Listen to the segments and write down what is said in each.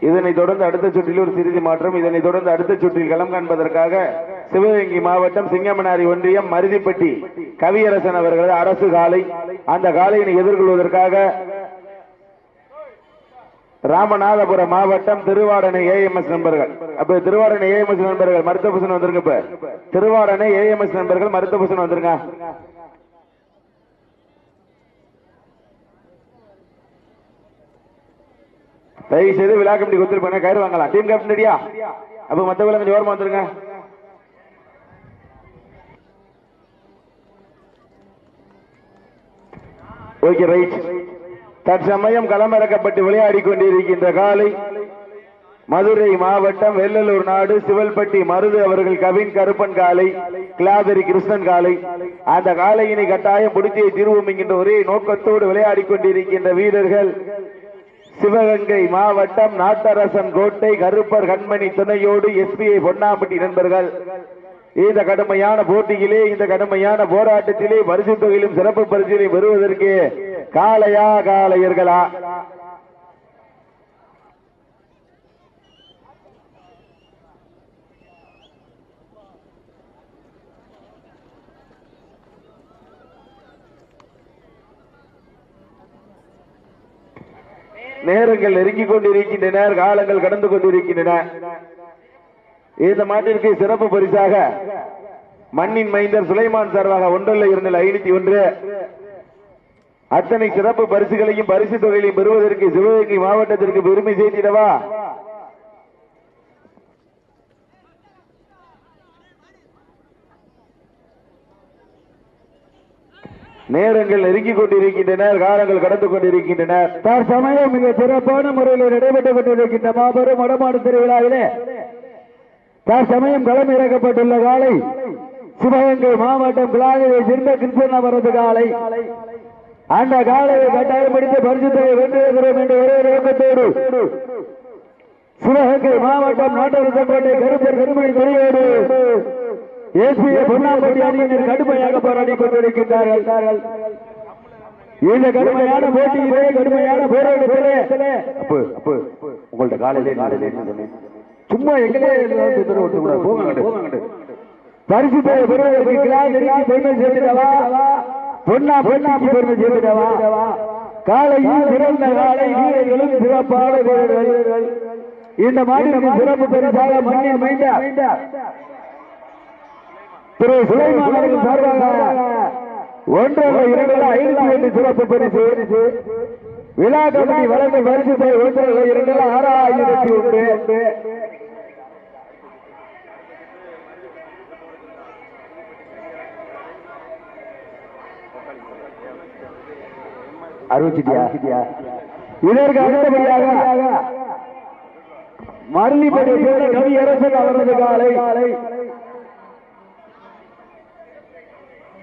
இதனைத் தொடர்ந்து அடுத்த சுற்றில் ஒரு சிறிது மாற்றம். இதனைத் தொடர்ந்து அடுத்த சுற்றில் களம் காண்பதற்காக சிவகங்கை மாவட்டம் சிங்கமனாரி ஒன்றியம் மருதிப்பட்டி கவியரசன் அவர்களது அரசு காலை. அந்த காலையினை எதிர்கொள்வதற்காக ராமநாதபுரம் மாவட்டம் திருவாடனை ஏஎம்எஸ் நண்பர்கள். அப்ப திருவாடனை ஏஎம்எஸ் நண்பர்கள் மருத்துவ பூசன் வந்திருங்க இப்ப. திருவாடனை ஏஎம்எஸ் நண்பர்கள் மருத்துவ பூசணம் வந்திருங்க தயவு செய்து விழா கமிட்டி கொடுத்துருப்பாங்க கயிறு வாங்கலாம். டீம் கேப்டன் ரெடியா? அப்ப மத்தவங்க கொஞ்சம் ஓரமா வந்துருங்க. ஓகே ரைட் தற்சமயம் களமிறக்கப்பட்டு விளையாடி கொண்டிருக்கின்ற காலை மதுரை மாவட்டம் வெள்ளலூர் நாடு சிவல்பட்டி மருது அவர்கள் கவின் கருப்பன் காலை கிளாதரி கிருஷ்ணன் காலை. அந்த காலையினை கட்டாயம் பிடிச்சே தீர்வோம் என்கின்ற ஒரே நோக்கத்தோடு விளையாடி கொண்டிருக்கின்ற வீரர்கள் சிவகங்கை மாவட்டம் நாட்டரசன் கோட்டை கருப்பர் கண்மணி துணையோடு எஸ்பிஐ பொன்னாம்பட்டி நண்பர்கள். இந்த கடுமையான போட்டியிலே இந்த கடுமையான போராட்டத்திலே பரிசு தொகையிலும் சிறப்பு பரிசிலை பெறுவதற்கு காளையா காளையர்களா நேரங்கள் நெருங்கிக் கொண்டிருக்கின்றன காலங்கள் கடந்து கொண்டிருக்கின்றன. இந்த மாட்டிற்கு சிறப்பு பரிசாக மண்ணின் மைந்தர் சுலைமான் சார்பாக ஒன்றல்ல இரண்டில் ஐநூத்தி ஒன்று. அத்தனை சிறப்பு பரிசுகளையும் பரிசு தொகையிலையும் பெறுவதற்கு சிவகங்கை மாவட்டத்திற்கு பெருமை சேர்த்திடவா? நேரங்கள் நெருங்கிக் கொண்டிருக்கின்றன காலங்கள் கடந்து கொண்டிருக்கின்றன. தற்சமயம் மிக சிறப்பான முறையில் நடைபெற்றுக் கொண்டிருக்கின்ற மாபெரும் வடமாடு திருவிழாவிலே தற்சமயம் களம் இறக்கப்பட்டுள்ள காலை சிவகங்கை மாவட்டம் கிளாதியை சிறந்த கிருஷ்ணன் அவரது காலை. அந்த காலையை கட்டாயம் பிடித்து வென்றிருக்கிறோம் என்று ஒரே நோக்கத்தோடு சிவகங்கை மாவட்டம் நாட்டரசங்கோட்டை கருப்பர் கருமணி துறையோடு ஏசிய பொன்னாம்பட்டி அணியினர் கடுமையாக போராடி கொண்டிருக்கின்றார்கள். இந்த கடுமையான போட்டியிலே கடுமையான போராட்டத்திலே. அப்போ அப்போ உங்கள்ட்ட காலையிலே நாளிலே சும்மா எங்களே போங்க பரிசு பெற- பெருமை சேர்த்துடவா? பொன்னா பொன்னாக்கு பெருமை சேர்த்துடவா? காலையில் சிறந்த காலை வீரர்களும் சிறப்பான வீரர்கள். இந்த மாநிலத்திற்கு சிறப்பு பெருசாக மண்ணில் மைந்த திரு சுலைமான் அவர்கள் சார்பாக ஒன்றரை இரண்டு ஐந்து என்று சிறப்பு பரிசு. விழா கமிட்டி வழங்க பரிசு தொகை ஒன்றரை இரண்டு ஆறாயிரத்தி ஒன்று. அறிவிச்சிட்டியா இதற்கு அடுத்தபடியாக மருளிப்படி கவி அரசன் அவரது காலை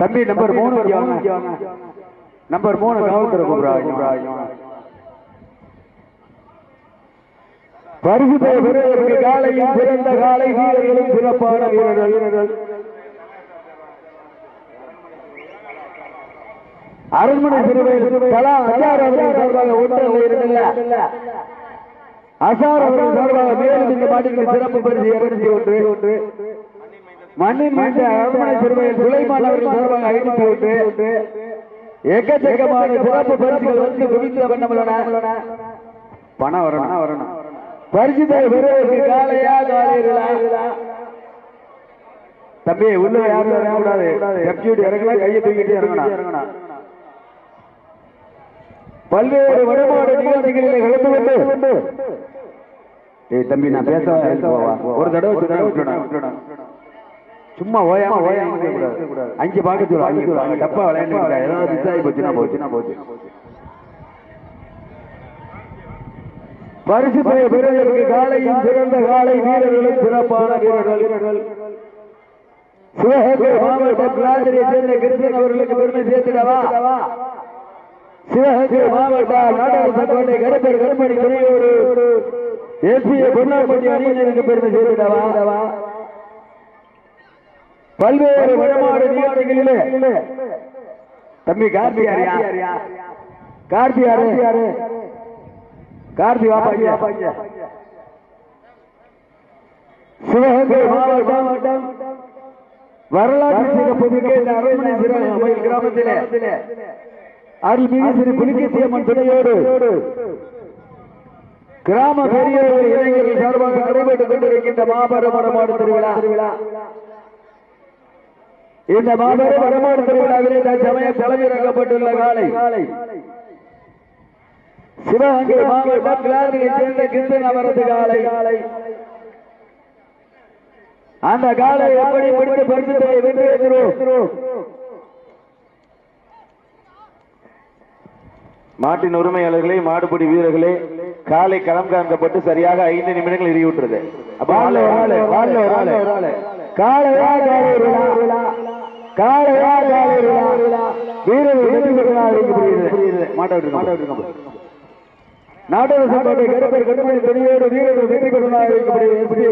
தம்பி நம்பர் மூணு. நம்பர் மூணு காவல்துறை கூப்பிடுறாங்க பரிசு பெறுவதற்கு காலையில் சிறந்த காலை வீரர்களும் சிறப்பான வீரர்கள். அரண்மனை சிறுவை கலா அசார் அவர்கள் சார்பாக ஒன்றல்ல இரண்டல்ல அசார் அவர்கள் சார்பாக மேலும் இந்த மாட்டிற்கு சிறப்பு பரிசு இருநூத்தி ஒன்று. ஒன்று. மண்ணின் மீண்ட அரண்மனை சிறுவையில் சுலைமான் அவர்கள் சார்பாக ஐநூத்தி ஒன்று எக்கச்சக்கமான சிறப்பு பரிசுகள் வந்து குவிந்த வண்ணம் உள்ளன. பணம் வரணும். வரணும். பரிசு பெறுவதற்கு காலையா காலையா தம்பி உள்ள யாரும் இறங்கக்கூடாது டெப்டியூட்டி இறங்கலாம் கையை தூக்கிட்டு இறங்கணும். பல்வேறு வடமாடு நிகழ்ச்சிகளிலே கலந்து கொண்டு. ஏய் தம்பி நான் பேச ஒரு தடவை சொன்னா விட்டுடணும். சும்மா ஓயாம ஓயாம கூடாது. அஞ்சு பார்க்க சொல்லுவோம் அஞ்சு சொல்லுவாங்க டப்பா விளையாண்டு ஏதாவது மிஸ் ஆகி போச்சுன்னா போச்சுன்னா போச்சு. பரிசு பெற பெறுவதற்கு காலையும் சிறந்த காலை வீரர்களும் சிறப்பான வீரர்கள். சிவகங்கை மாவட்டம் கிளாதிரியை சேர்ந்த கிருஷ்ணன் அவர்களுக்கு பெருமை சேர்த்திடவா? சிவகங்கை மாவட்டம் நாடக சங்கோட்டை கருப்பர் கருமணி துணையோடு எஸ்பிஏ பொன்னாப்பட்டி அணியினருக்கு பெருமை சேர்த்திடவா? பல்வேறு வடமாடு நிகழ்ச்சிகளிலே தம்பி கார்த்தி யாரியா கார்த்தி யாரு? கார்த்தி வாப்பா இங்க. சிவகங்கை மாவட்டம் வரலாற்று சிறப்புமிக்க இந்த அரண்மனை சிறகமையில் கிராமத்திலே. அருள்மிகு ஸ்ரீ புலிகேசியம்மன் துணையோடு கிராம பெரியவர்கள் இளைஞர்கள் சார்பாக நடைபெற்றுக் கொண்டிருக்கின்ற மாபெரும் வடமாடு திருவிழா. இந்த மாபெரும் வடமாடு திருவிழாவிலே தற்சமயம் தலைமையிறக்கப்பட்டுள்ள காலை. சிவகங்கை மாவட்டம் கிளாரியை சேர்ந்த கிருஷ்ணன் அவரது காலை. அந்த காலை எப்படி பிடித்து பரிசுத்தை வென்று எதிரோ மாட்டின் உரிமையாளர்களே மாடுபிடி வீரர்களே காலை களம் காண்கப்பட்டு சரியாக ஐந்து நிமிடங்கள் எரிவிட்டுறது அப்ப ஒரு ஆளு, ஒரு ஆளு, ஒரு காளையா காளையர்களா வீரர் வெற்றி பெற்றதாக புரியுது மாட்ட விட்டு மாட்ட விட்டு நாட்டரசு கோட்டை கருப்பர் கடுமணி துணியோடு வீரர்கள் வெற்றி பெற்றதாக இருக்கப்படுகிறது